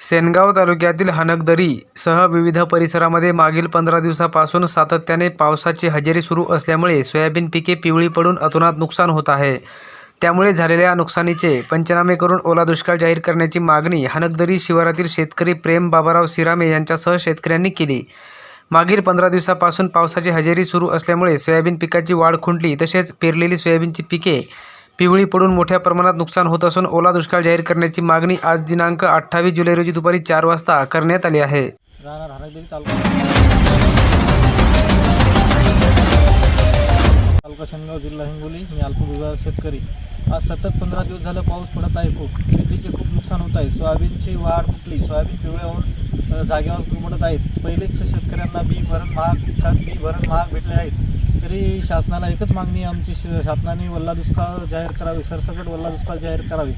सेनगाव तालुक्यातील हनकदरीसह सह विविध परिसरामध्ये मागील पंधरा दिवसापासून सातत्याने पावसाची हजेरी सुरू असल्यामुळे सोयाबीन पिके पिवळी पडून अतोनात नुकसान होत आहे. त्यामुळे झालेल्या नुकसानीचे पंचनामे करून ओला दुष्काळ जाहीर करण्याची मागणी हनकदरी शिवारातील शेतकरी प्रेम बाबाराव सिरामे यांच्यासह शेतकऱ्यांनी केली. मागील पंधरा दिवसापासून पावसाची हजेरी सुरू असल्यामुळे सोयाबीन पिकाची वाढ खुंटली. तसेच पेरलेली सोयाबीनची पिके पिवळी पडून मोठ्या प्रमाणात नुकसान होत असून ओला दुष्काळ जाहीर करण्याची मागणी आज दिनांक अठ्ठावीस जुलै रोजी दुपारी चार वाजता करण्यात आली आहे. तालुका शनगाव जिल्हा हिंगोली मी अल्प विभाग शेतकरी. आज सतत पंधरा दिवस झालं पाऊस पडत आहे खूप. शेतीचे खूप नुकसान होत आहे. सोयाबीनची वाढ फुटली सोयाबीन पिवळे होऊन जागेवर कुरमडत आहेत. पहिलेच शेतकऱ्यांना बी भरण महाग बी भरण महाग भेटले आहेत. तरी शासनाला एकच मागणी आमची श- शासनाने वल्ला दुष्काळ जाहीर करावी सरसकट वल्ला दुष्काळ जाहीर करावी.